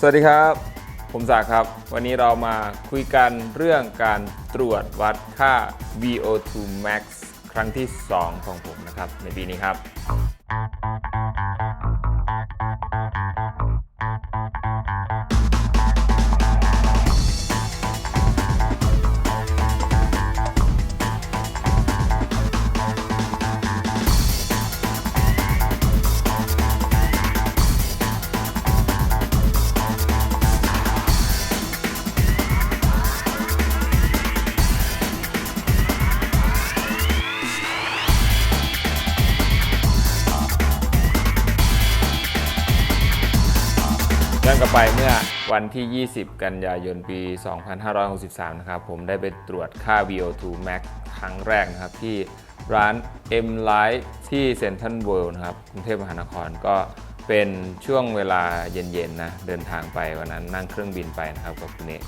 สวัสดีครับ ผมศักดิ์ครับ วันนี้เรามาคุยกันเรื่องการตรวจวัดค่า VO2 max ครั้งที่ 2 ของผมนะครับ ในปีนี้ครับ ย้อนกลับไปเมื่อวันที่ 20 กันยายนปี 2563 นะครับ ผมได้ไปตรวจค่า VO2 max ครั้งแรกนะครับ ที่ร้าน M Life ที่เซ็นทรัลเวิลด์นะครับกรุงเทพมหานครก็เป็นช่วงเวลาเย็นๆนะเดินทางไปวันนั้นนั่งเครื่องบินไปนะครับกับคุณเอก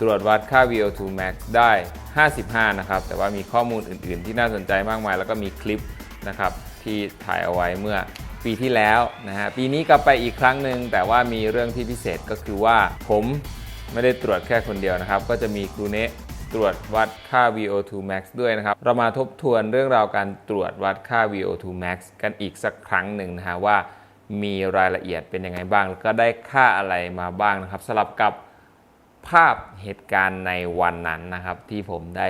ตรวจวัดค่า VO2 max ได้ 55 นะครับ แต่ว่ามีข้อมูลอื่นๆ ที่น่าสนใจมากมาย แล้วก็มีคลิปนะครับที่ถ่ายเอาไว้เมื่อ ปีที่แล้วนะฮะปีนี้กลับไปอีกครั้งหนึ่งแต่ว่ามีเรื่องที่พิเศษก็คือว่าผมไม่ได้ตรวจแค่คนเดียวนะครับ ก็จะมีครูเนะตรวจวัดค่า VO2 max ด้วยนะครับ เรามาทบทวนเรื่องราวการตรวจวัดค่า VO2 max กันอีกสักครั้งหนึ่งนะฮะว่ามีรายละเอียดเป็นยังไงบ้าง แล้วก็ได้ค่าอะไรมาบ้างนะครับสลับกับภาพเหตุการณ์ในวันนั้นนะครับ ที่ผมได้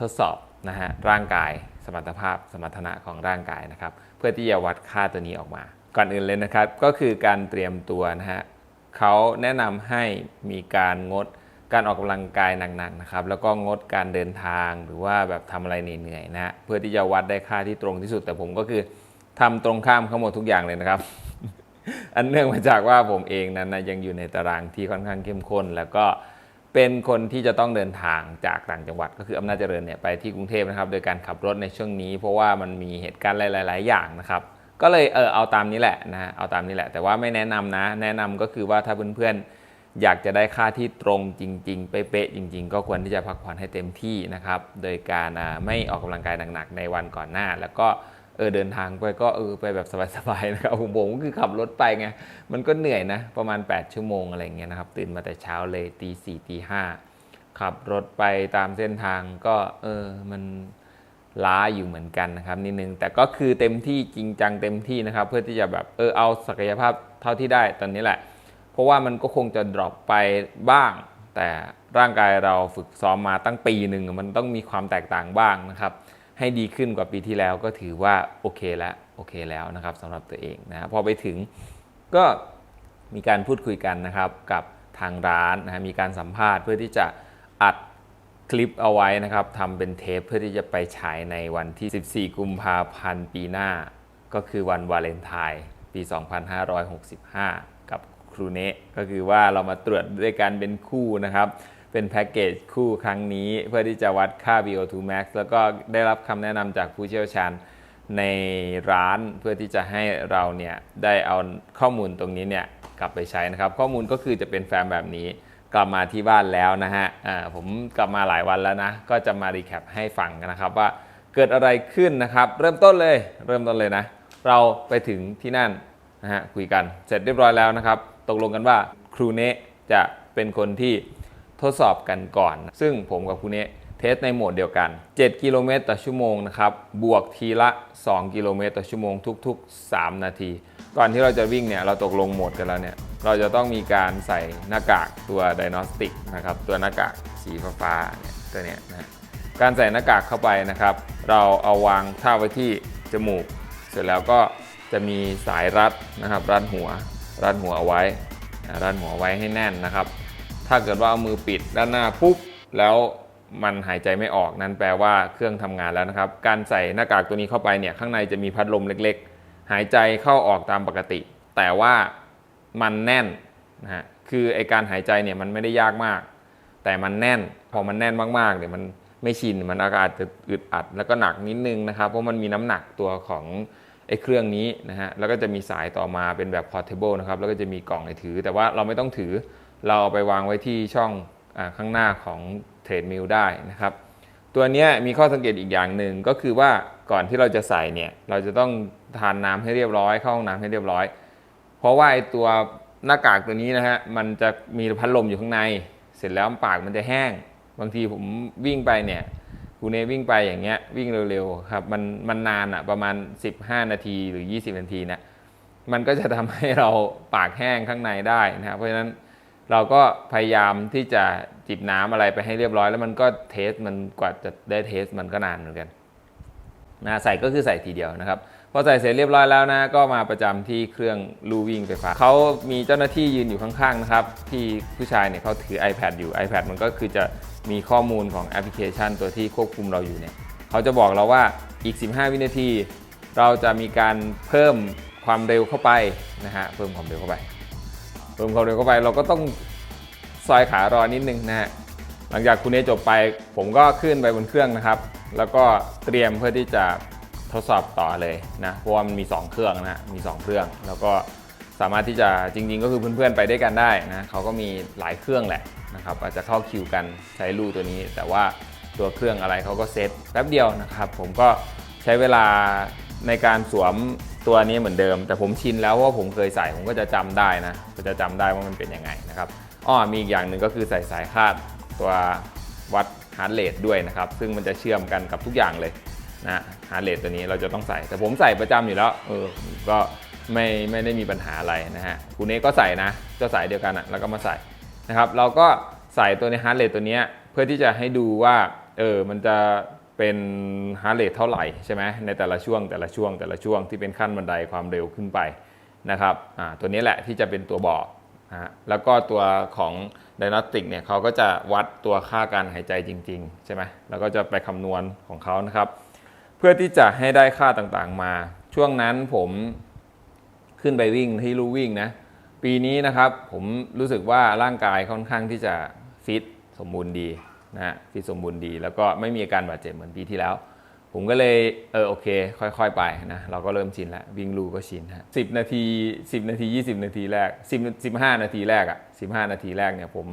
ทดสอบนะฮะร่างกาย สมรรถภาพสมรรถนะของร่างกายนะครับ เพื่อที่จะวัดค่าตัวนี้ออกมา ก่อนอื่นเลยนะครับ ก็คือการเตรียมตัวนะฮะเขาแนะนำให้มีการงดการออกกำลังกายหนักๆนะครับ แล้วก็งดการเดินทางหรือว่าแบบทำอะไรเหนื่อยๆนะฮะเพื่อที่จะวัดได้ค่าที่ตรงที่สุด แต่ผมก็คือทำตรงข้ามทั้งหมดทุกอย่างเลยนะครับ อันเนื่องมาจากว่าผมเองนั้นนะยังอยู่ในตารางที่ค่อนข้างเข้มข้น แล้วก็ เป็นคนที่จะต้องเดินทางจากต่างจังหวัด ก็คืออำนาจเจริญเนี่ยไปที่กรุงเทพนะครับ โดยการขับรถในช่วงนี้ เพราะว่ามันมีเหตุการณ์หลาย ๆ อย่างนะครับก็เลยเออเอาตามนี้แหละนะเอาตามนี้แหละ แต่ว่าไม่แนะนำนะ แนะนำก็คือว่าถ้าเพื่อนๆอยากจะได้ค่าที่ตรงจริง ๆ เป๊ะๆจริง ๆ ก็ควรที่จะพักผ่อนให้เต็มที่นะครับ โดยการไม่ออกกำลังกายหนักๆในวันก่อนหน้า แล้วก็ เออเดินทางไปก็เออไปแบบสบายๆนะครับผมผมก็คือขับรถไปไงมันก็เหนื่อยนะ ประมาณ 8 ชั่วโมงอะไรเงี้ยนะครับ ตื่นมาแต่เช้าเลยตีสี่ตีห้าขับรถไปตามเส้นทางก็เออมันล้าอยู่เหมือนกันนะครับนิดนึงแต่ก็คือเต็มที่จริงจังเต็มที่นะครับ เพื่อที่จะแบบเออเอาศักยภาพเท่าที่ได้ตอนนี้แหละ เพราะว่ามันก็คงจะดรอปไปบ้าง แต่ร่างกายเราฝึกซ้อมมาตั้งปีหนึ่งมันต้องมีความแตกต่างบ้างนะครับ ให้ดีขึ้นกว่าปีที่แล้วก็ถือว่าโอเคแล้วโอเคแล้วนะครับสำหรับตัวเองนะพอไปถึงก็มีการพูดคุยกันนะครับกับทางร้านนะมีการสัมภาษณ์เพื่อที่จะอัดคลิปเอาไว้นะครับทำเป็นเทปเพื่อที่จะไปฉายในวันที่ 14 กุมภาพันธ์ปีหน้า ก็คือวันวาเลนไทน์ปี 2565 กับครูเนะก็คือว่าเรามาตรวจด้วยกันเป็นคู่นะครับ เป็นแพ็กเกจคู่ครั้งนี้ เพื่อที่จะวัดค่า VO2 max แล้วก็ได้รับคำแนะนำจากผู้เชี่ยวชาญในร้านเพื่อที่จะให้เราเนี่ยได้เอาข้อมูลตรงนี้เนี่ยกลับไปใช้นะครับ ข้อมูลก็คือจะเป็นแฟ้มแบบนี้ กลับมาที่บ้านแล้วนะฮะผมกลับมาหลายวันแล้วนะ ก็จะมารีแคปให้ฟังกันนะครับว่าเกิดอะไรขึ้นนะครับ เริ่มต้นเลยเริ่มต้นเลยนะ เราไปถึงที่นั่นนะฮะคุยกันเสร็จเรียบร้อยแล้วนะครับ ตกลงกันว่าครูเนะจะเป็นคนที่ ทดสอบกันก่อน ซึ่งผมกับครูเนเทสในโหมดเดียวกัน 7 กิโลเมตรต่อชั่วโมงนะครับ บวกทีละ 2 กิโลเมตรต่อชั่วโมงทุก ๆ 3 นาที ก่อนที่เราจะวิ่งเนี่ย เราตกลงโหมดกันแล้วเนี่ย เราจะต้องมีการใส่หน้ากากตัวไดโนสติกนะครับ ตัวหน้ากากสีฟ้าๆเนี่ยตัวเนี้ยนะ การใส่หน้ากากเข้าไปนะครับ เราเอาวางท่าไว้ที่จมูก เสร็จแล้วก็จะมีสายรัดนะครับ รัดหัว รัดหัวเอาไว้ รัดหัวไว้ให้แน่นนะครับ ถ้าเกิดว่าเอามือปิดด้านหน้าปุ๊บแล้วมันหายใจไม่ออกนั่นแปลว่าเครื่องทำงานแล้วนะครับ การใส่หน้ากากตัวนี้เข้าไปเนี่ยข้างในจะมีพัดลมเล็กๆ หายใจเข้าออกตามปกติ แต่ว่ามันแน่นนะฮะคือไอการหายใจเนี่ยมันไม่ได้ยากมาก แต่มันแน่นพอมันแน่นมากๆเนี่ยมันไม่ชินมันอาจจะอึดอัดแล้วก็หนักนิดนึงนะครับ เพราะมันมีน้ำหนักตัวของไอ้เครื่องนี้นะฮะแล้วก็จะมีสายต่อมาเป็นแบบ portable นะครับแล้วก็จะมีกล่องให้ถือ แต่ว่าเราไม่ต้องถือ เราเอาไปวางไว้ที่ช่องอข้างหน้าของเทรดมิลได้นะครับ ตัวนี้มีข้อสังเกตอีกอย่างหนึ่งก็คือว่าก่อนที่เราจะใส่เนี่ยเราจะต้องทานน้ำให้เรียบร้อยเข้าห้องน้ำให้เรียบร้อย เพราะว่าไอ้ตัวหน้ากากตัวนี้นะฮะมันจะมีพัดลมอยู่ข้างใน เสร็จแล้วปากมันจะแห้ง บางทีผมวิ่งไปเนี่ยกูเนวิ่งไปอย่างเงี้ยวิ่งเร็วๆครับมันมันนานอะ่ะประมาณ 15 นาทีหรือ 20 นาทีเนะมันก็จะทำให้เราปากแห้งข้างในได้นะครับเพราะฉะนั้น เราก็พยายามที่จะจิบน้ำอะไรไปให้เรียบร้อย แล้วมันก็เทสมันกว่าจะได้เทสมันก็นานเหมือนกันนะใส่ก็คือใส่ทีเดียวนะครับพอใส่เสร็จเรียบร้อยแล้วนะก็มาประจำที่เครื่องลูวิ่งไฟฟ้าเขามีเจ้าหน้าที่ยืนอยู่ข้างๆนะครับที่ผู้ชายเนี่ยเขาถือ iPad อยู่ iPad มันก็คือจะมีข้อมูลของแอปพลิเคชันตัวที่ควบคุมเราอยู่เนี่ยเขาจะบอกเราว่าอีก 15 วินาที เราจะมีการเพิ่มความเร็วเข้าไปนะฮะเพิ่มความเร็วเข้าไป พิ่มความเร็วเข้าไปเราก็ต้องซอยขารอนิดนึงนะฮะหลังจากคุณเอจบไป ผมก็ขึ้นไปบนเครื่องนะครับ แล้วก็เตรียมเพื่อที่จะทดสอบต่อเลยนะเพราะว่ามันมี 2 เครื่องนะมี 2 เครื่อง แล้วก็สามารถที่จะจริง ๆ ก็คือเพื่อนๆไปด้วยกันได้นะเขาก็มีหลายเครื่องแหละนะครับอาจจะเข้าคิวกันใช้ลู่ตัวนี้ แต่ว่าตัวเครื่องอะไรเขาก็เซตแป๊บเดียวนะครับ ผมก็ใช้เวลาในการสวม ตัวนี้เหมือนเดิม แต่ผมชินแล้วว่าผมเคยใส่ผมก็จะจำได้นะก็จะจำได้ว่ามันเป็นยังไงนะครับอ้อมีอีกอย่างหนึ่งก็คือใส่สายคาดตัววัดฮาร์ดเรทด้วยนะครับ ซึ่งมันจะเชื่อมกันกับทุกอย่างเลยนะฮาร์ดเรทตัวนี้เราจะต้องใส่ แต่ผมใส่ประจำอยู่แล้วเออก็ไม่ไม่ได้มีปัญหาอะไรนะฮะคุณเอก็ใส่นะก็ใส่เดียวกันอะแล้วก็มาใส่นะครับ เราก็ใส่ตัวในฮาร์ดเรทตัวนี้เพื่อที่จะให้ดูว่าเออมันจะ เป็นฮาร์ดเรทเท่าไหร่ใช่ไหมในแต่ละช่วงแต่ละช่วงแต่ละช่วงที่เป็นขั้นบันไดความเร็วขึ้นไปนะครับตัวนี้แหละที่จะเป็นตัวบอกนะแล้วก็ตัวของไดนาติกเนี่ยเขาก็จะวัดตัวค่าการหายใจจริง ๆ ใช่ไหมแล้วก็จะไปคำนวณของเขานะครับ เพื่อที่จะให้ได้ค่าต่างๆมา ช่วงนั้นผมขึ้นไปวิ่งที่ลู่วิ่งนะปีนี้นะครับผมรู้สึกว่าร่างกายค่อนข้างที่จะฟิตสมบูรณ์ดี นะฮะฟิตสมบูรณ์ดี แล้วก็ไม่มีอาการบาดเจ็บเหมือนปีที่แล้ว ผมก็เลยเออโอเค ค่อยๆไปนะเราก็เริ่มชินแล้ววิ่งลูก็ชินฮะสินาที 10 นาที 20 นาทีแรก 10 15 นาทีแรกอะ่ะ15 นาทีแรกเนี่ยผม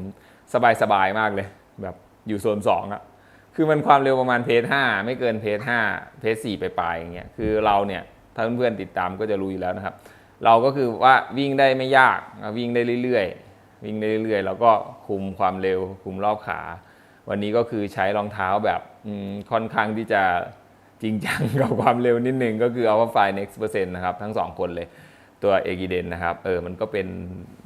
สบายๆมากเลย แบบอยู่โซน2อะ่ะคือมันความเร็วประมาณเพจ5ไม่เกินเพจ5เพจ4ไปปลายอย่างเงี้ยคือเราเนี่ยถ้าเพื่อนๆติดตามก็จะรู้อยู่แล้วนะครับ เราก็คือว่าวิ่งได้ไม่ยากวิ่งได้เรื่อยๆ วิ่งได้เรื่อยๆ แล้วก็คุมความเร็วคุมรอบขา วันนี้ก็คือใช้รองเท้าแบบค่อนข้างที่จะจริงจังกับความเร็วนิดนึง ก็คือ Alpha Fly Next Percent นะครับ ทั้งสองคนเลยตัวเอกิเดนนะครับ เออ มันก็เป็น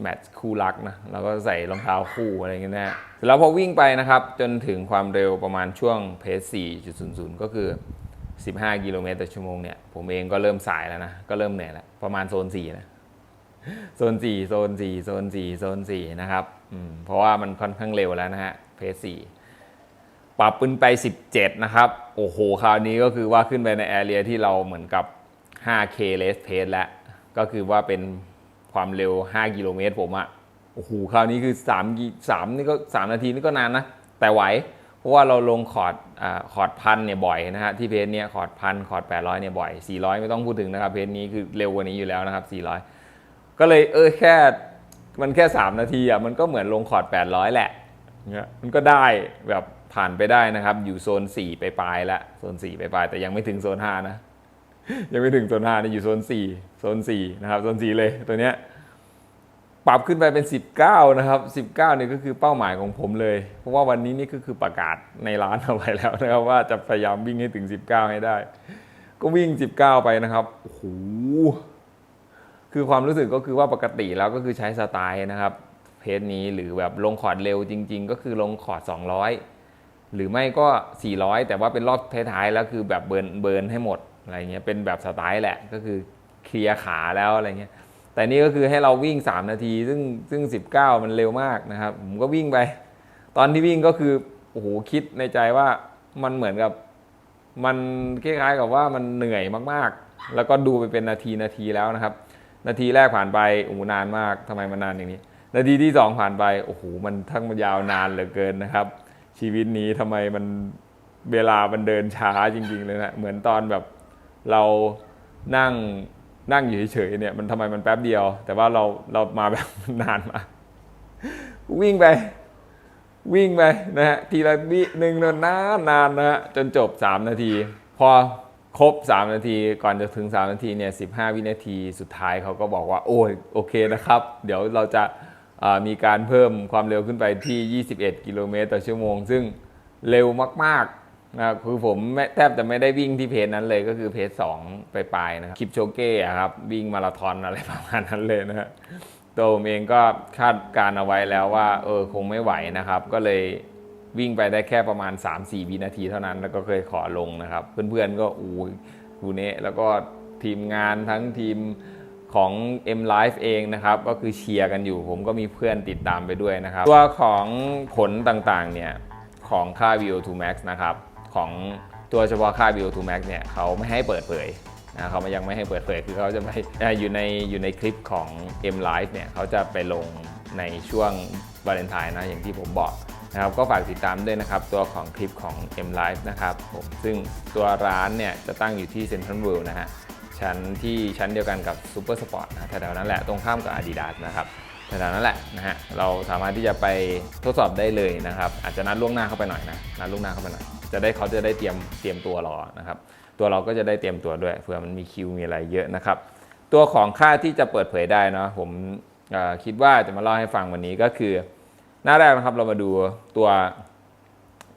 แมตช์คู่รักนะ แล้วก็ใส่รองเท้าคู่อะไรเงี้ยนะฮะแล้วพอวิ่งไปนะครับ จนถึงความเร็วประมาณช่วงเพจ4.00 ก็คือ 15 กิโลเมตรต่อชั่วโมงเนี่ย ผมเองก็เริ่มสายแล้วนะ ก็เริ่มเหนื่อยแล้ว ประมาณโซน 4 นะ โซน 4 โซน 4 โซน 4 โซน 4 นะครับ อืม เพราะว่ามันค่อนข้างเร็วแล้วนะฮะ เพจ4 ปรับขึ้นไป 17 นะครับ โอ้โห คราวนี้ก็คือว่าขึ้นไปในแอเรียที่เราเหมือนกับ 5K race pace แล้ว ก็คือว่าเป็นความเร็ว 5 กิโลเมตรผมอะโอ้โห คราวนี้คือ3 3นี่ก็ 3 นาทีนี่ก็นานนะ แต่ไหว เพราะว่าเราลงคอร์ดอคอร์ดพันเนี่ยบ่อยนะฮะ ที่เพจเนี้ยคอร์ดพันคอร์ด800เนี่ยบ่อย 400 ไม่ต้องพูดถึงนะครับ เพจนี้คือเร็วกว่านี้อยู่แล้วนะครับ 400 ก็เลยเออแค่ มันแค่ 3 นาทีอะมันก็เหมือนลงคอร์ด800 แหละเนี่ยมันก็ได้แบบ ผ่านไปได้นะครับ อยู่โซน 4 ไปปลายแล้วโซน 4 ไปปลายแต่ยังไม่ถึงโซน 5 นะ ยังไม่ถึงโซน 5นี่อยู่โซน 4 โซน 4 นะครับ โซน 4 เลยตัวเนี้ยปรับขึ้นไปเป็น 19 นะครับ 19นี่ยก็คือเป้าหมายของผมเลย เพราะว่าวันนี้นี่ก็คือประกาศในร้านเอาไว้แล้วนะครับว่าจะพยายามวิ่งให้ถึง 19 ให้ได้ ก็วิ่ง 19 ไปนะครับโอ้โหคือความรู้สึกก็คือว่าปกติแล้วก็คือใช้สไตล์นะครับ เพจนี้หรือแบบลงคอร์ดเร็วจริง ๆ ก็คือลงคอร์ด200 หรือไม่ก็ 400 แต่ว่าเป็นรอบท้ายๆแล้วคือแบบเบิร์นเบิร์นให้หมดอะไรเงี้ยเป็นแบบสไตล์แหละก็คือเคลียร์ขาแล้วอะไรเงี้ยแต่นี่ก็คือให้เราวิ่ง 3 นาที ซึ่งซึ่ง 19 มันเร็วมากนะครับผมก็วิ่งไป ตอนที่วิ่งก็คือโอ้โหคิดในใจว่ามันเหมือนกับมันคล้ายๆกับว่ามันเหนื่อยมากๆ แล้วก็ดูไปเป็นนาทีนาทีแล้วนะครับ นาทีแรกผ่านไปโอ้โหนานมากทำไมมันนานอย่างนี้ นาทีที่สองผ่านไปโอ้โหมันทั้งมันยาวนานเหลือเกินนะครับ ชีวิตนี้ทำไมมันเวลามันเดินช้าจริง ๆ เลยนะเหมือนตอนแบบเรานั่งนั่งอยู่เฉยๆเนี่ย มันทำไมมันแป๊บเดียว แต่ว่าเราเรามาแบบนานมากวิ่งไป วิ่งไปนะฮะทีละวิหนึ่งนานนานนะฮะจนจบ 3 นาที พอครบ 3 นาที ก่อนจะถึง 3 นาทีเนี่ย15 วินาทีสุดท้ายเขาก็บอกว่า โอ้ยโอเคนะครับ เดี๋ยวเราจะ มีการเพิ่มความเร็วขึ้นไปที่ 21 กิโลเมตรต่อชั่วโมง ซึ่งเร็วมากๆนะค,คือผมแทบจะไม่ได้วิ่งที่เพจนั้นเลยก็คือเพจ2ไปปลายๆนะครับคลิปโชเก้ครับวิ่งมาราธอนอะไรประมาณนั้นเลยนะตัวผมเองก็คาดการเอาไว้แล้วว่าเออคงไม่ไหวนะครับ ก็เลยวิ่งไปได้แค่ประมาณ 3-4 วินาทีเท่านั้น แล้วก็เคยขอลงนะครับ เพื่อนๆก็อู้ยูเนะแล้วก็ทีมงานทั้งทีม ของ M Life เองนะครับ ก็คือเชียร์กันอยู่ ผมก็มีเพื่อนติดตามไปด้วยนะครับ ตัวของผลต่างๆ เนี่ย ของค่า VO2 max นะครับ ของตัวเฉพาะค่า VO2 max เนี่ยเขาไม่ให้เปิดเผยนะเขายังไม่ให้เปิดเผย คือเขาจะไปเอ่อยู่ในอยู่ในคลิปของ M Life เนี่ยเขาจะไปลงในช่วงวาเลนไทน์นะ อย่างที่ผมบอกนะครับก็ฝากติดตามด้วยนะครับตัวของคลิปของ M Life นะครับผมซึ่งตัวร้านเนี่ยจะตั้งอยู่ที่ Central World นะฮะ ชั้นที่ชั้นเดียวกันกับ Super Sport นะแถวๆนั้นแหละตรงข้ามกับ Adidas นะครับแถวๆนั้นแหละนะฮะเราสามารถที่จะไปทดสอบได้เลยนะครับ อาจจะนัดล่วงหน้าเข้าไปหน่อยนะนัดล่วงหน้าเข้าไปหน่อยจะได้เขาจะได้เตรียมเตรียมตัวรอนะครับ ตัวเราก็จะได้เตรียมตัวด้วยเผื่อมันมีคิวมีอะไรเยอะนะครับ ตัวของค่าที่จะเปิดเผยได้นะผมคิดว่าจะมาเล่าให้ฟังวันนี้ก็คือ หน้าแรกนะครับเรามาดูตัว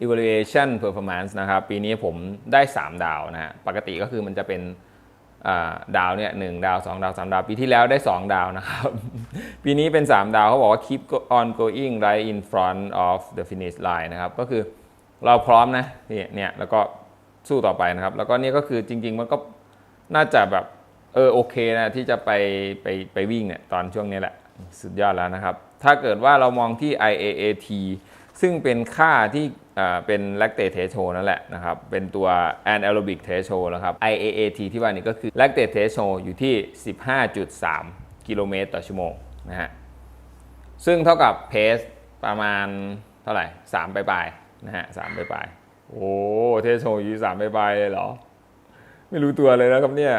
evaluation performance นะครับ ปีนี้ผมได้ 3 ดาวนะฮะปกติก็คือมันจะเป็น ดาวเนี่ยหนึ่งดาว 2 ดาว 3 ดาว ปีที่แล้วได้ 2 ดาวนะครับ ปีนี้เป็น 3 ดาวเขาบอกว่า keep on going right in front of the finish line นะครับ ก็คือเราพร้อมนะเนี่ยเนี่ยแล้วก็สู้ต่อไปนะครับ แล้วก็นี่ก็คือจริง ๆ มันก็น่าจะแบบเออโอเคนะที่จะไปไปไปวิ่งเนี่ยตอนช่วงนี้แหละ สุดยอดแล้วนะครับ ถ้าเกิดว่าเรามองที่ IAAT ซึ่งเป็นค่าที่เป็น lactate threshold นั่นแหละนะครับ เป็นตัว anaerobic threshold นะครับ IAAT ที่ว่านี้ก็คือ lactate threshold อยู่ที่ 15.3 กิโลเมตรต่อชั่วโมงนะฮะ ซึ่งเท่ากับเพสประมาณเท่าไหร่ 3 ปลายๆนะฮะ3ปลายๆโอ้เทโชอยู่ที่3ปลายๆเลยเหรอ ไม่รู้ตัวเลยนะครับเนี่ย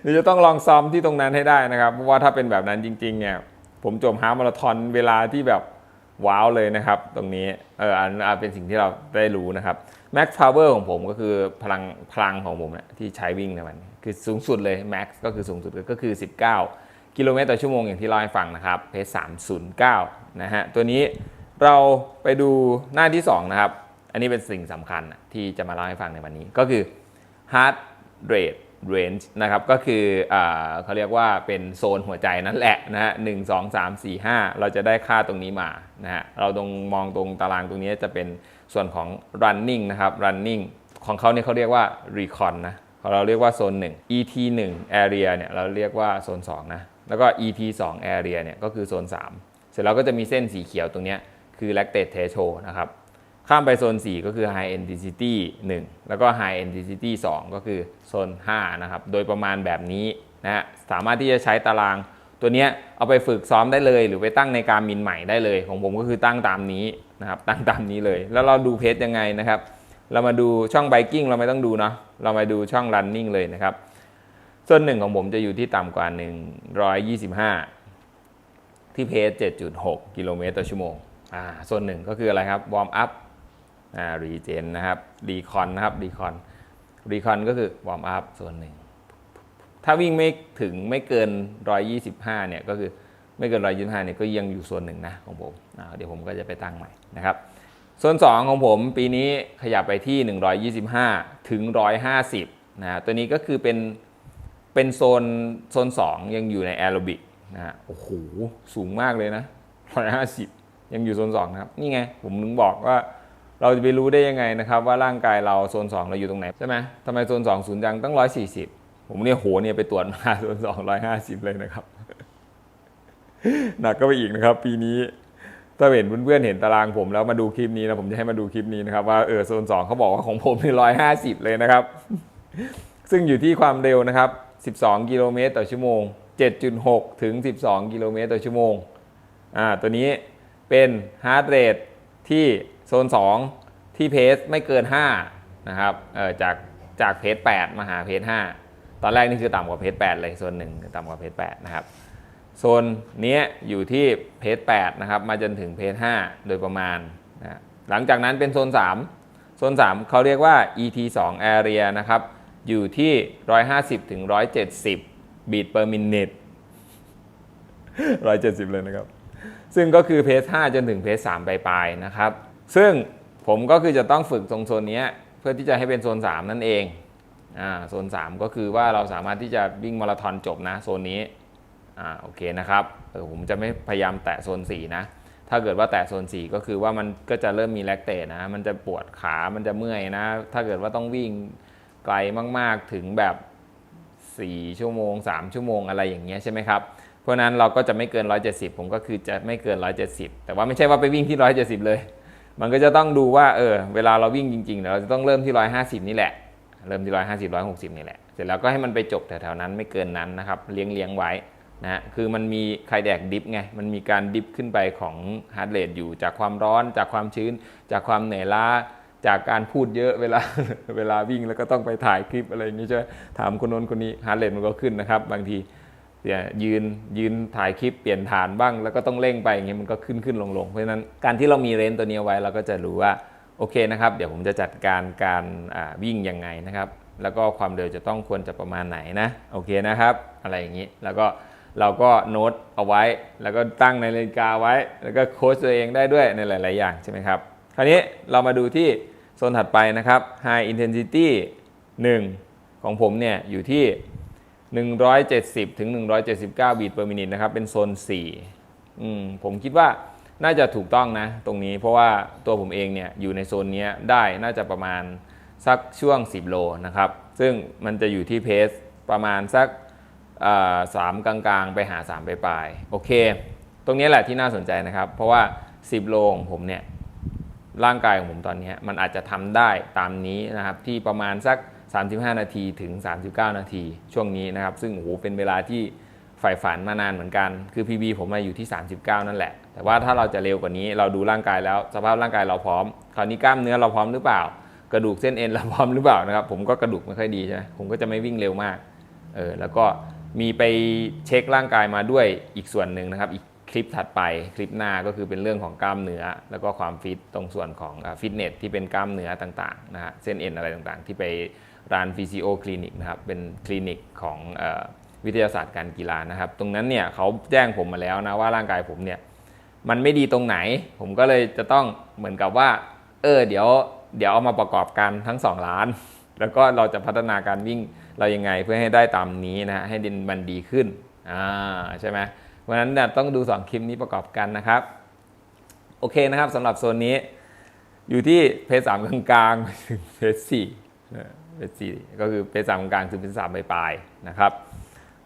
เดี๋ยวจะต้องลองซ้อมที่ตรงนั้นให้ได้นะครับ เพราะว่าถ้าเป็นแบบนั้นจริงๆเนี่ยผมจมฮามาราธอนเวลาที่แบบ ว้าวเลยนะครับ ตรงนี้เอออันเป็นสิ่งที่เราได้รู้นะครับ Max Power ของผมก็คือพลังพลังของผมเนี่ยที่ใช้วิ่งในวันนี้คือสูงสุดเลย Max ก็คือสูงสุดก็คือ 19 กิโลเมตรต่อชั่วโมงอย่างที่เล่าให้ฟังนะครับเพจ309 นะฮะ ตัวนี้เราไปดูหน้าที่ 2 นะครับ อันนี้เป็นสิ่งสำคัญที่จะมาเล่าให้ฟังในวันนี้ ก็คือ heart rate range นะครับก็คืออเขาเรียกว่าเป็นโซนหัวใจนั่นแหละนะฮะหนึ่งสองสามสี่ห้าเราจะได้ค่าตรงนี้มานะฮะเราตรงมองตรงตารางตรงนี้จะเป็นส่วนของ running นะครับ running ของเขาเนี่ยเขาเรียกว่า recon นะเราเรียกว่าโซน1 ET 1 area เนี่ยเราเรียกว่าโซน2นะแล้วก็ ET 2 area เนี่ยก็คือโซน 3 เสร็จแล้วก็จะมีเส้นสีเขียวตรงนี้คือ lactate threshold นะครับ ข้ามไปโซน 4 ก็คือ high intensity 1 แล้วก็ high intensity 2 ก็คือโซน 5 นะครับ โดยประมาณแบบนี้นะฮะสามารถที่จะใช้ตารางตัวนี้เอาไปฝึกซ้อมได้เลย หรือไปตั้งในการมินใหม่ได้เลย ของผมก็คือตั้งตามนี้นะครับ ตั้งตามนี้เลย แล้วเราดูเพจยังไงนะครับ เรามาดูช่องไบกิ้งเราไม่ต้องดูเนาะเรามาดูช่อง running เลยนะครับ ส่วนหนึ่งของผมจะอยู่ที่ต่ำกว่า 125 ที่เพจ7.6 กิโลเมตรต่อชั่วโมงอ่าส่วนหนึ่งก็คืออะไรครับวอร์มอัพ รีเจนนะครับรีคอนนะครับรีคอนรีคอนก็คือวอร์มอัพส่วนหนึ่ง ถ้าวิ่งไม่ถึงไม่เกิน 125 เนี่ยก็คือไม่เกิน 125 เนี่ยก็ยังอยู่ส่วนหนึ่งนะของผม เดี๋ยวผมก็จะไปตั้งใหม่นะครับส่วน 2 ของผมปีนี้ขยับไปที่ 125 ถึง 150 นะฮะตัวนี้ก็คือเป็นเป็นโซนโซน 2 ยังอยู่ในแอโรบิกนะฮะโอ้โห สูงมากเลยนะ 150 ยังอยู่โซน 2 นะครับ นี่ไง ผมนึงบอกว่า เราจะไปรู้ได้ยังไงนะครับว่าร่างกายเราโซน 2 เราอยู่ตรงไหนใช่ไหมทำไมโซน2ศูนย์จังตั้ง 140 ผมเนี่ยโหเนี่ยไปตรวจมาโซน2 150 เลยนะครับ หนักก็ไปอีกนะครับ ปีนี้ถ้าเห็นเพื่อนๆเห็นตารางผมแล้วมาดูคลิปนี้นะผมจะให้มาดูคลิปนี้นะครับว่าเออโซน2เขาบอกว่าของผมเนี่150 เลยนะครับ ซึ่งอยู่ที่ความเร็วนะครับ 12 กิโลเมตรต่อชั่วโมง 7.6 ถึง 12 กิโลเมตรต่อชั่วโมงอ่าตัวนี้เป็นฮาร์ดเรทที่ โซน 2 ที่เพสไม่เกิน5นะครับเออจากจากเพส8มาหาเพส5ตอนแรกนี่คือต่ำกว่าเพส8เลยโซน1ต่ำกว่าเพส8นะครับโซนนี้อยู่ที่เพจ8นะครับมาจนถึงเพจ5โดยประมาณนะหลังจากนั้นเป็นโซน 3 โซน 3 เขาเรียกว่า ET 2 area นะครับอยู่ที่ 150ถึง170 beat per minute 170 เลยนะครับ ซึ่งก็คือเพส5จนถึงเพส3ปลายๆนะครับ ซึ่งผมก็คือจะต้องฝึกตรงโซนนี้เพื่อที่จะให้เป็นโซน 3 นั่นเองอ่าโซน 3 ก็คือว่าเราสามารถที่จะวิ่งมาราธอนจบนะโซนนี้อ่าโอเคนะครับเออผมจะไม่พยายามแตะโซน 4 นะ ถ้าเกิดว่าแตะโซน 4 ก็คือว่ามันก็จะเริ่มมีแลคเตทนะ มันจะปวดขา มันจะเมื่อยนะ ถ้าเกิดว่าต้องวิ่งไกลมากๆถึงแบบ 4 ชั่วโมง 3 ชั่วโมงอะไรอย่างเงี้ยใช่ไหมครับเพราะนั้นเราก็จะไม่เกิน 170 ผมก็คือจะไม่เกิน 170 แต่ว่าไม่ใช่ว่าไปวิ่งที่ 170 เลย มันก็จะต้องดูว่าเออเวลาเราวิ่งจริงๆเดี๋ยวเราจะต้องเริ่มที่150นี่แหละ เริ่มที่150 160นี่แหละ เสร็จแล้วก็ให้มันไปจบแถวๆนั้นไม่เกินนั้นนะครับ เลี้ยงเลี้ยงไว้นะฮะคือมันมีใครแดกดิฟไง มันมีการดิฟขึ้นไปของฮาร์ดเรทอยู่จากความร้อน จากความชื้น จากความเหนื่อยล้า จากการพูดเยอะเวลาเวลาวิ่งแล้วก็ต้องไปถ่ายคลิปอะไรอย่างนี้ใช่ไหมถามคนโน้นคนนี้ฮาร์ดเรทมันก็ขึ้นนะครับ บางที เนี่ยยืนยืนถ่ายคลิปเปลี่ยนฐานบ้าง แล้วก็ต้องเร่งไปอย่างเงี้ยมันก็ขึ้นขึ้นลงลงเพราะฉะนั้นการที่เรามีเรนตัวนี้ไว้เราก็จะรู้ว่าโอเคนะครับ เดี๋ยวผมจะจัดการการวิ่งยังไงนะครับ แล้วก็ความเร็วจะต้องควรจะประมาณไหนนะโอเคนะครับ อะไรอย่างนี้แล้วก็เราก็โน้ตเอาไว้ แล้วก็ตั้งในนาฬิกาไว้ แล้วก็โค้ชตัวเองได้ด้วยในหลาย ๆ อย่างใช่ไหมครับคราวนี้เรามาดูที่โซนถัดไปนะครับ High Intensity 1 ของผมเนี่ยอยู่ที่ 170 ถึง 179 บีท per minute นะครับ เป็นโซน4อืมผมคิดว่าน่าจะถูกต้องนะ ตรงนี้เพราะว่าตัวผมเองเนี่ยอยู่ในโซนนี้ได้น่าจะประมาณสักช่วง 10 โลนะครับ ซึ่งมันจะอยู่ที่เพสประมาณสักสามกลางๆ ไปหา 3 ไปปลายโอเค ตรงนี้แหละที่น่าสนใจนะครับ เพราะว่า 10 โลของผมเนี่ยร่างกายของผมตอนนี้มันอาจจะทำได้ตามนี้นะครับที่ประมาณสัก 35 นาทีถึง 39 นาที ช่วงนี้นะครับ ซึ่งโอ้โหเป็นเวลาที่ใฝ่ฝันมานานเหมือนกัน คือ PB ผมมาอยู่ที่ 39 นั่นแหละ แต่ว่าถ้าเราจะเร็วกว่านี้เราดูร่างกายแล้ว สภาพร่างกายเราพร้อม คราวนี้กล้ามเนื้อเราพร้อมหรือเปล่า กระดูกเส้นเอ็นเราพร้อมหรือเปล่านะครับผมก็กระดูกไม่ค่อยดีใช่ไหมผมก็จะไม่วิ่งเร็วมากเออแล้วก็มีไปเช็คร่างกายมาด้วยอีกส่วนหนึ่งนะครับ อีกคลิปถัดไปคลิปหน้าก็คือเป็นเรื่องของกล้ามเนื้อ แล้วก็ความฟิตตรงส่วนของฟิตเนสที่เป็นกล้ามเนื้อต่างๆนะฮะเส้นเอ็นอะไรต่างๆ ที่ไป ร้านฟิสิโอคลินิกนะครับเป็นคลินิกของวิทยาศาสตร์การกีฬานะครับ ตรงนั้นเนี่ยเขาแจ้งผมมาแล้วนะว่าร่างกายผมเนี่ยมันไม่ดีตรงไหน ผมก็เลยจะต้องเหมือนกับว่า เออเดี๋ยวเดี๋ยวเอามาประกอบกันทั้ง 2 ล้าน แล้วก็เราจะพัฒนาการวิ่งเรายังไงเพื่อให้ได้ตามนี้นะให้ดินมันดีขึ้นอ่าใช่ไหมเพราะฉะนั้นเนี่ยต้องดู 2 คลิปนี้ประกอบกันนะครับ โอเคนะครับสำหรับโซนนี้ อยู่ที่เพจสามกลางๆถึงเพจสี่ เพจสี่ก็คือเพจสามกลางถึงเพจสามปลายๆนะครับ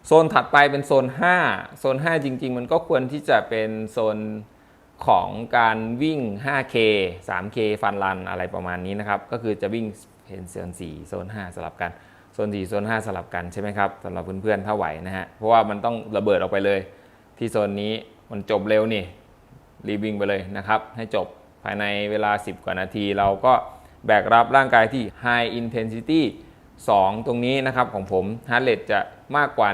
โซนถัดไปเป็นโซน 5 โซน 5 จริง ๆ มันก็ควรที่จะเป็นโซนของการวิ่ง 5K 3K ฟันรันอะไรประมาณนี้นะครับ ก็คือจะวิ่งเห็นโซน 4 โซน 5 สลับกัน โซน 4 โซน 5 สลับกันใช่ไหมครับสำหรับเพื่อนๆถ้าไหวนะฮะ เพราะว่ามันต้องระเบิดออกไปเลย ที่โซนนี้มันจบเร็วนี่รีบิงไปเลยนะครับ ให้จบภายในเวลา 10 กว่านาทีเราก็ แบกรับร่างกายที่ High Intensity 2 ตรงนี้นะครับของผม Heart Rate จะมากกว่า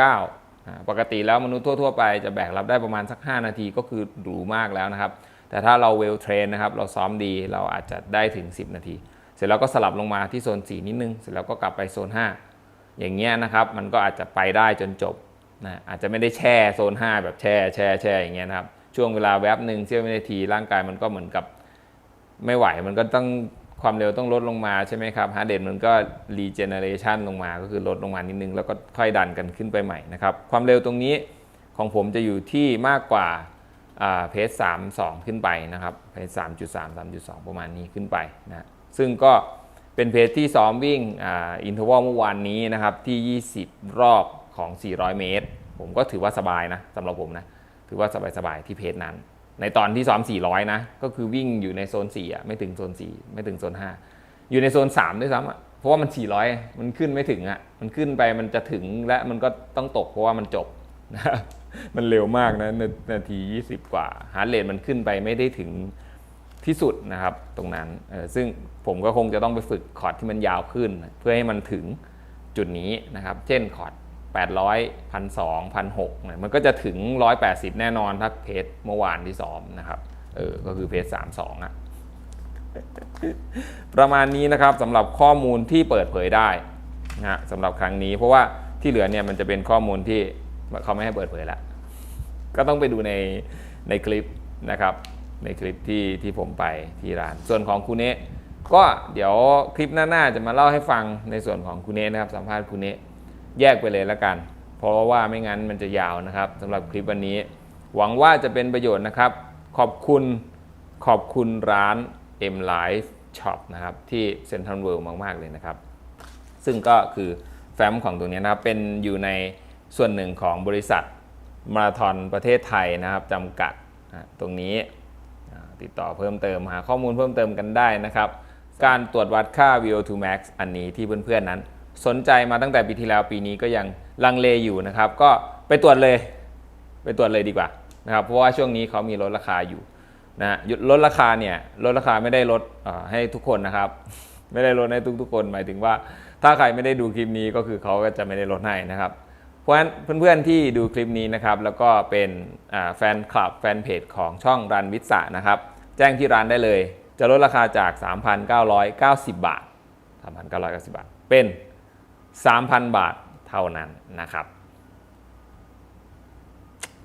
179 ปกติแล้วมนุษย์ทั่ว ๆ ไปจะแบกรับได้ประมาณสัก 5 นาทีก็คือหรูมากแล้วนะครับ แต่ถ้าเราเวลเทรนนะครับเราซ้อมดีเราอาจจะได้ถึง 10 นาที เสร็จแล้วก็สลับลงมาที่โซน 4 นิดนึง เสร็จแล้วก็กลับไปโซน 5 อย่างเงี้ยนะครับมันก็อาจจะไปได้จนจบนะอาจจะไม่ได้แช่โซน 5 แบบแช่แช่แช่อย่างเงี้ยนะครับช่วงเวลาแวบหนึ่งเสี้ยววินาทีร่างกายมันก็เหมือนกับ ไม่ไหวมันก็ต้องความเร็วต้องลดลงมาใช่ไหมครับฮาร์ดเดนมันก็รีเจเนเรชันลงมาก็คือลดลงมานิดนึง แล้วก็ค่อยดันกันขึ้นไปใหม่นะครับ ความเร็วตรงนี้ของผมจะอยู่ที่มากกว่าเพจสามสองขึ้นไปนะครับเพจสามจุดสามสามจุดสองประมาณนี้ขึ้นไปนะซึ่งก็เป็นเพจที่ซ้อมวิ่งอินเทอร์วอลเมื่อวานนี้นะครับที่ 20 รอบของ 400 เมตร ผมก็ถือว่าสบายนะสำหรับผมนะ ถือว่าสบายๆที่เพจนั้น ในตอนที่ซ้อม 400 นะ ก็คือวิ่งอยู่ในโซน 4 อะ ไม่ถึงโซน 4 ไม่ถึงโซน 5 อยู่ในโซน 3 ด้วยซ้ำอะ เพราะว่ามัน 400 มันขึ้นไม่ถึงอะ มันขึ้นไปมันจะถึงและมันก็ต้องตกเพราะว่ามันจบนะมันเร็วมากนะนาที 20 กว่าฮาร์ดเรทมันขึ้นไปไม่ได้ถึงที่สุดนะครับตรงนั้น ซึ่งผมก็คงจะต้องไปฝึกคอร์ดที่มันยาวขึ้น เพื่อให้มันถึงจุดนี้นะครับ เช่นคอร์ด 800 1,200 1,600มันก็จะถึง 180 แน่นอนถ้าเพจเมื่อวานที่ซ้อมนะครับเออก็คือเพจ32อะประมาณนี้นะครับสำหรับข้อมูลที่เปิดเผยได้นะฮะสำหรับครั้งนี้ เพราะว่าที่เหลือเนี่ยมันจะเป็นข้อมูลที่เขาไม่ให้เปิดเผยแล้วก็ต้องไปดูในในคลิปนะครับในคลิปที่ที่ผมไปที่ร้าน ส่วนของคุณเนะก็เดี๋ยวคลิปหน้าๆจะมาเล่าให้ฟังในส่วนของคุณเนะนะครับ สัมภาษณ์คุณเนะ แยกไปเลยละกัน เพราะว่าไม่งั้นมันจะยาวนะครับสำหรับคลิปวันนี้ หวังว่าจะเป็นประโยชน์นะครับ ขอบคุณขอบคุณร้าน M Life Shop นะครับที่เซ็นทรัลเวิลด์มาก ๆ เลยนะครับ ซึ่งก็คือแฟ้มของตรงนี้นะครับเป็นอยู่ในส่วนหนึ่งของบริษัทมาราธอนประเทศไทยนะครับจำกัดตรงนี้ติดต่อเพิ่มเติมหาข้อมูลเพิ่มเติมกันได้นะครับ การตรวจวัดค่า VO2 max อันนี้ที่เพื่อนๆนั้น สนใจมาตั้งแต่ปีที่แล้วปีนี้ก็ยังลังเลอยู่นะครับ ก็ไปตรวจเลย ไปตรวจเลยดีกว่านะครับเพราะว่าช่วงนี้เขามีลดราคาอยู่นะฮะลดราคาเนี่ยลดราคาไม่ได้ลดให้ทุกคนนะครับ ไม่ได้ลดให้ทุกๆคน หมายถึงว่าถ้าใครไม่ได้ดูคลิปนี้ก็คือเขาก็จะไม่ได้ลดให้นะครับ เพราะฉะนั้นเพื่อนๆที่ดูคลิปนี้นะครับ แล้วก็เป็นแฟนคลับแฟนเพจของช่องรันวิสานะครับ แจ้งที่ร้านได้เลย จะลดราคาจาก 3,990 บาท 3,990 บาท เป็น 3,000 บาทเท่านั้นนะครับ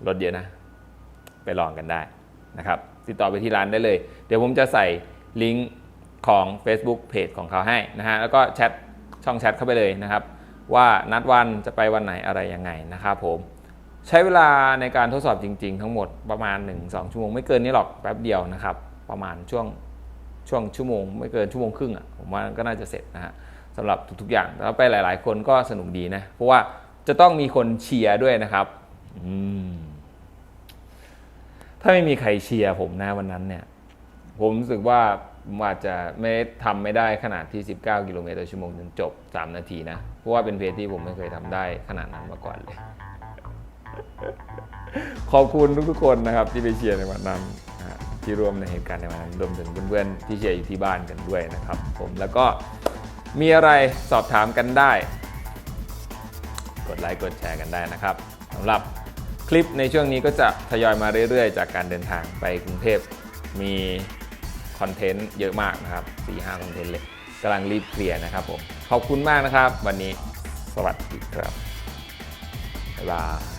ลดเยอะนะ ไปลองกันได้นะครับ ติดต่อไปที่ร้านได้เลย เดี๋ยวผมจะใส่ลิงก์ของ Facebook Page ของเขาให้นะฮะแล้วก็แชทช่องแชทเข้าไปเลยนะครับ ว่านัดวันจะไปวันไหนอะไรยังไงนะครับผมใช้เวลาในการทดสอบจริง ๆ ทั้งหมดประมาณ 1-2 ชั่วโมงไม่เกินนี้หรอกแป๊บเดียวนะครับ ประมาณช่วงช่วงชั่วโมง ไม่เกินชั่วโมงครึ่งอะผมว่าก็น่าจะเสร็จนะฮะ สำหรับทุกๆอย่างแล้วไปหลาย ๆ คนก็สนุกดีนะ เพราะว่าจะต้องมีคนเชียร์ด้วยนะครับถ้าไม่มีใครเชียร์ผมนะวันนั้นเนี่ย ผมรู้สึกว่าผมอาจจะไม่ทำไม่ได้ขนาดที่ 19 กิโลเมตรต่อชั่วโมงจนจบ 3 นาทีนะ เพราะว่าเป็นเพจที่ผมไม่เคยทำได้ขนาดนั้นมาก่อนเลย ขอบคุณทุกๆคนนะครับ ที่ไปเชียร์ในวันนั้นที่ร่วมในเหตุการณ์ในวันนั้นรวมถึงเพื่อนๆที่เชียร์อยู่ที่บ้านกันด้วยนะครับ ผมแล้วก็ มีอะไรสอบถามกันได้ กดไลค์กดแชร์กันได้นะครับสำหรับคลิปในช่วงนี้ก็จะทยอยมาเรื่อยๆ จากการเดินทางไปกรุงเทพมีคอนเทนต์เยอะมากนะครับ4-5คอนเทนต์เลยกำลังรีบเคลียร์นะครับผมขอบคุณมากนะครับ วันนี้สวัสดีครับบ๊ายบาย